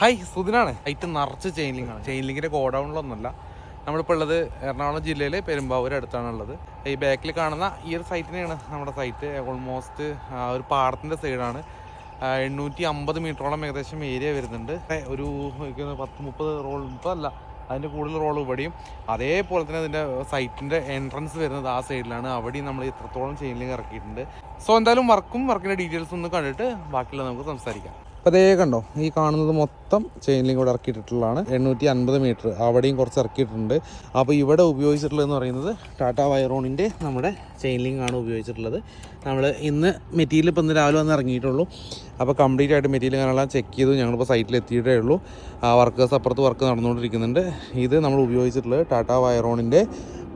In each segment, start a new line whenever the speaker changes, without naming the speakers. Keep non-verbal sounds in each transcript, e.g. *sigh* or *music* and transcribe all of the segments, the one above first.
Hi സുദിനാണ്. Height നിറച്ച് chain ആണ്. ചെയിൻ ലിങ്കിന്റെ ഗോഡൗണിലൊന്നുമല്ല. നമ്മളിപ്പോൾ ഉള്ളത് എറണാകുളം ജില്ലയിലെ പെരുമ്പാവൂർ അടുത്താണ് ഉള്ളത് ഈ ബാക്കിൽ കാണുന്ന ഈ ഒരു സൈറ്റിനെയാണ് നമ്മുടെ സൈറ്റ് ഓൾമോസ്റ്റ് ഒരു പാടത്തിന്റെ സൈഡാണ് എണ്ണൂറ്റി അമ്പത് മീറ്ററോളം ഏകദേശം ഏരിയ വരുന്നുണ്ട്. ഒരു പത്ത് മുപ്പത് റോൾ മുപ്പതല്ല അതിന്റെ കൂടുതൽ റോൾ ഇവിടെയും. അതേപോലെ തന്നെ അതിന്റെ സൈറ്റിന്റെ എൻട്രൻസ് വരുന്നത് ആ സൈഡിലാണ് അവിടെയും നമ്മൾ ഇത്രത്തോളം ചെയിനിലേക്ക് ഇറക്കിയിട്ടുണ്ട്. സോ എന്തായാലും വർക്കും വർക്കിന്റെ ഡീറ്റെയിൽസ് ഒന്ന് കണ്ടിട്ട് ബാക്കിയുള്ള നമുക്ക് സംസാരിക്കാം. അപ്പോൾ അതേ കണ്ടോ ഈ കാണുന്നത് മൊത്തം ചെയിൻ ലിങ്ക് ഇവിടെ ഇറക്കിയിട്ടുള്ളതാണ് എണ്ണൂറ്റി അൻപത് മീറ്റർ അവിടെയും കുറച്ച് ഇറക്കിയിട്ടുണ്ട്. അപ്പോൾ ഇവിടെ ഉപയോഗിച്ചിട്ടുള്ളതെന്ന് പറയുന്നത് ടാറ്റ വയറോണിന്റെ നമ്മുടെ ചെയിൻ ആണ് ഉപയോഗിച്ചിട്ടുള്ളത്. നമ്മൾ ഇന്ന് മെറ്റീരിയൽ ഇപ്പോൾ ഇന്ന് രാവിലെ വന്ന് ഇറങ്ങിയിട്ടുള്ളൂ. അപ്പോൾ കംപ്ലീറ്റ് ആയിട്ട് മെറ്റീരിയൽ കാണാൻ ചെക്ക് ചെയ്തു. ഞങ്ങളിപ്പോൾ സൈറ്റിൽ എത്തിയിട്ടേ ഉള്ളൂ. ആ വർക്കേഴ്സ് അപ്പുറത്ത് വർക്ക് നടന്നുകൊണ്ടിരിക്കുന്നുണ്ട്. ഇത് നമ്മൾ ഉപയോഗിച്ചിട്ടുള്ളത് ടാറ്റ വയറോണിന്റെ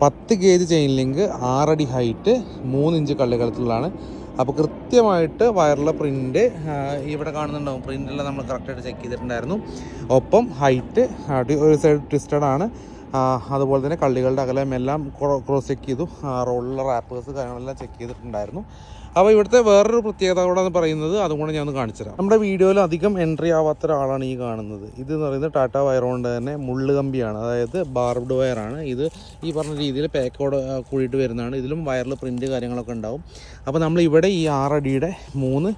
പത്ത് ഗേജ് ചെയിൻ ലിങ്ക് ആറടി ഹൈറ്റ് മൂന്ന് ഇഞ്ച് അപ്പോൾ കൃത്യമായിട്ട് വയറിലെ പ്രിന്റ് ഇവിടെ കാണുന്നുണ്ടാവും. പ്രിന്റെല്ലാം നമ്മൾ കറക്റ്റായിട്ട് ചെക്ക് ചെയ്തിട്ടുണ്ടായിരുന്നു. ഒപ്പം ഹൈറ്റ് ഒരു സൈഡ് ട്വിസ്റ്റഡ് ആണ്. അതുപോലെ തന്നെ കള്ളികളുടെ അകലം എല്ലാം ക്രോസ് ചെക്ക് ചെയ്തു. റോളിലെ റാപ്പേഴ്സ് കാര്യങ്ങളെല്ലാം ചെക്ക് ചെയ്തിട്ടുണ്ടായിരുന്നു. അപ്പോൾ ഇവിടുത്തെ വേറൊരു പ്രത്യേകത കൂടെ എന്ന് പറയുന്നത്. അതും കൂടെ ഞാൻ ഒന്ന് കാണിച്ചുതരാം നമ്മുടെ വീഡിയോയിൽ അധികം എൻട്രി ആവാത്ത ഒരാളാണ് ഈ കാണുന്നത്. ഇത് എന്ന് പറയുന്നത് ടാറ്റ കൊണ്ട് തന്നെ മുള്ള് കമ്പിയാണ്. അതായത് ബാർബ്ഡ് വയറാണ് ഇത് ഈ പറഞ്ഞ രീതിയിൽ പാക്കോട് കൂടിയിട്ട് വരുന്നതാണ്. ഇതിലും വയറിൽ പ്രിന്റ് കാര്യങ്ങളൊക്കെ ഉണ്ടാവും. അപ്പോൾ നമ്മൾ ഇവിടെ ഈ ആറടിയുടെ മൂന്ന്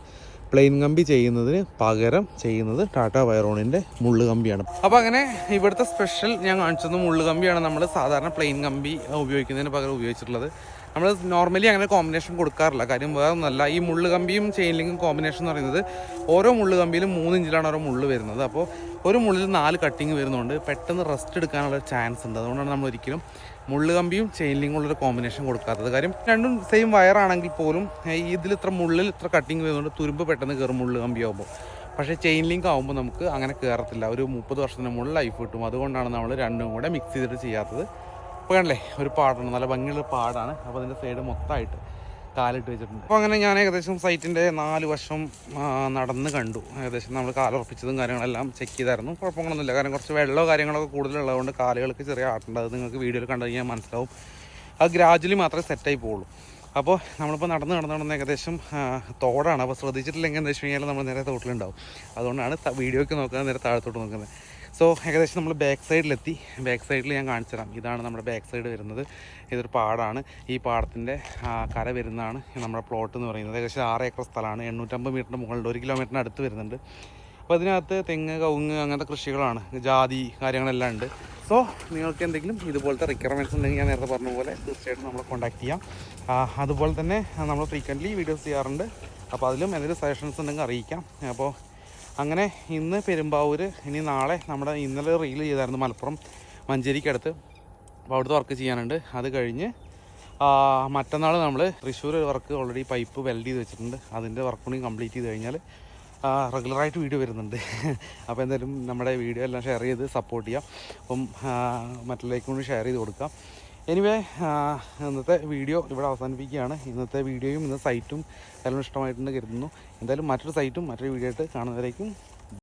പ്ലെയിൻ കമ്പി ചെയ്യുന്നതിന് പകരം ചെയ്യുന്നത് ടാറ്റ വയറോണിന്റെ മുള്ള് കമ്പിയാണ്. അപ്പോൾ അങ്ങനെ ഇവിടുത്തെ സ്പെഷ്യൽ ഞാൻ കാണിച്ചത് മുള്ള് കമ്പിയാണ് നമ്മൾ സാധാരണ പ്ലെയിൻ കമ്പി ഉപയോഗിക്കുന്നതിന് പകരം ഉപയോഗിച്ചിട്ടുള്ളത്. നമ്മൾ നോർമലി അങ്ങനെ കോമ്പിനേഷൻ കൊടുക്കാറില്ല. കാര്യം വേറെ ഒന്നല്ല ഈ മുള്ള് കമ്പിയും ചെയിൻ ലിങ്കും കോമ്പിനേഷൻ എന്ന് പറയുന്നത് ഓരോ മുള്ള് കമ്പിയിലും മൂന്ന് ഇഞ്ചിലാണ് ഓരോ മുള്ള് വരുന്നത്. അപ്പോൾ ഒരു മുള്ളിൽ നാല് കട്ടിങ് വരുന്നുണ്ട് പെട്ടെന്ന് റെസ്റ്റ് എടുക്കാനുള്ള ചാൻസ് ഉണ്ട്. അതുകൊണ്ടാണ് നമ്മൾ ഒരിക്കലും മുള്ള് കമ്പിയും ചെയിൻ ലിങ്കും ഉള്ളൊരു കോമ്പിനേഷൻ കൊടുക്കാത്തത്. കാര്യം രണ്ടും സെയിം വയറാണെങ്കിൽ പോലും ഇതിൽ ഇത്ര മുള്ളിൽ ഇത്ര കട്ടിങ് വരുന്നതുകൊണ്ട് തുരുമ്പ് പെട്ടെന്ന് കയറും മുള്ള് കമ്പി ആകുമ്പോൾ പക്ഷേ ചെയിൻ ലിങ്ക് ആകുമ്പോൾ നമുക്ക് അങ്ങനെ കയറത്തില്ല ഒരു മുപ്പത് വർഷത്തിന് മുകളിൽ ലൈഫ് കിട്ടും. അതുകൊണ്ടാണ് നമ്മൾ രണ്ടും കൂടെ മിക്സ് ചെയ്തിട്ട് ചെയ്യാത്തത്. ഇപ്പോൾ ഒരു പാടാണ് നല്ല ഭംഗിയുള്ള പാടാണ്. അപ്പോൾ അതിന്റെ സൈഡ് മൊത്തമായിട്ട് കാലിട്ട് വെച്ചിട്ടുണ്ട്. അപ്പോൾ അങ്ങനെ ഞാൻ ഏകദേശം സൈറ്റിന്റെ നാല് വശം നടന്ന് കണ്ടു. ഏകദേശം നമ്മൾ കാലുറപ്പിച്ചതും കാര്യങ്ങളെല്ലാം ചെക്ക് ചെയ്തായിരുന്നു. കുഴപ്പങ്ങളൊന്നുമില്ല. കാരണം കുറച്ച് വെള്ളമോ കാര്യങ്ങളൊക്കെ കൂടുതലുള്ളതുകൊണ്ട് കാലുകൾക്ക് ചെറിയ ആട്ടുണ്ട്. അത് നിങ്ങൾക്ക് വീഡിയോയിൽ കണ്ടു കഴിഞ്ഞാൽ മനസ്സിലാവും. അത് ഗ്രാജുവലി മാത്രമേ സെറ്റായി പോവുള്ളൂ. അപ്പോൾ നമ്മളിപ്പോൾ നടന്ന് നടന്ന് നടന്ന് ഏകദേശം തോടാണ്. അപ്പോൾ ശ്രദ്ധിച്ചിട്ടില്ലെങ്കിൽ എന്താ വെച്ച് കഴിഞ്ഞാൽ നമ്മൾ നേരെ തോട്ടിലുണ്ടാവും. അതുകൊണ്ടാണ് വീഡിയോയ്ക്ക് നോക്കുന്നത് നേരെ താഴത്തോട്ട് നോക്കുന്നത്. സോ ഏകദേശം നമ്മൾ ബാക്ക് സൈഡിലെത്തി ബാക്ക് സൈഡിൽ ഞാൻ കാണിച്ചു തരാം ഇതാണ് നമ്മുടെ ബാക്ക് സൈഡ് വരുന്നത്. ഇതൊരു പാടാണ്. ഈ പാടത്തിന്റെ കര വരുന്നതാണ് നമ്മുടെ പ്ലോട്ട് എന്ന് പറയുന്നത്. ഏകദേശം ആറ് ഏക്കർ സ്ഥലമാണ്. എണ്ണൂറ്റമ്പത് മീറ്ററിന് മുകളിൽ ഒരു കിലോമീറ്ററിന് അടുത്ത് വരുന്നുണ്ട്. അപ്പോൾ അതിനകത്ത് തെങ്ങ് കവുങ്ങ് അങ്ങനത്തെ കൃഷികളാണ്. ജാതി കാര്യങ്ങളെല്ലാം ഉണ്ട്. സോ നിങ്ങൾക്ക് എന്തെങ്കിലും ഇതുപോലത്തെ റിക്വയർമെന്റ്സ് ഉണ്ടെങ്കിൽ ഞാൻ നേരത്തെ പറഞ്ഞ പോലെ തീർച്ചയായിട്ടും നമ്മളെ കോൺടാക്ട് ചെയ്യാം. അതുപോലെ തന്നെ നമ്മൾ ഫ്രീക്വന്റ്ലി വീഡിയോസ് ചെയ്യാറുണ്ട്. അപ്പോൾ അതിലും എന്തെങ്കിലും സജഷൻസ് ഉണ്ടെങ്കിൽ അറിയിക്കാം. അപ്പോൾ അങ്ങനെ ഇന്ന് പെരുമ്പാവൂർ ഇനി നാളെ നമ്മുടെ ഇന്നലെ റീൽ ചെയ്തായിരുന്നു മലപ്പുറം മഞ്ചേരിക്കടുത്ത്. അപ്പോൾ അവിടുത്തെ വർക്ക് ചെയ്യാനുണ്ട്. അത് കഴിഞ്ഞ് മറ്റന്നാൾ നമ്മൾ Thrissur work already pipe weld ചെയ്ത് വെച്ചിട്ടുണ്ട്. അതിന്റെ വർക്ക് കൂടി കംപ്ലീറ്റ് ചെയ്ത് കഴിഞ്ഞാൽ റെഗുലറായിട്ട് വീഡിയോ വരുന്നുണ്ട്. *laughs* അപ്പോൾ എന്തായാലും നമ്മുടെ വീഡിയോ എല്ലാം ഷെയർ ചെയ്ത് സപ്പോർട്ട് ചെയ്യാം. അപ്പം മറ്റുള്ളവർക്ക് കൂടി ഷെയർ ചെയ്ത് കൊടുക്കാം. എനിവേ ഇന്നത്തെ വീഡിയോ ഇവിടെ അവസാനിപ്പിക്കുകയാണ്. ഇന്നത്തെ വീഡിയോയും ഇന്നത്തെ സൈറ്റും എല്ലാം ഇഷ്ടമായിട്ടുണ്ട് കരുതുന്നു. എന്തായാലും മറ്റൊരു സൈറ്റും മറ്റൊരു വീഡിയോ ആയിട്ട് കാണുന്നവരേക്കും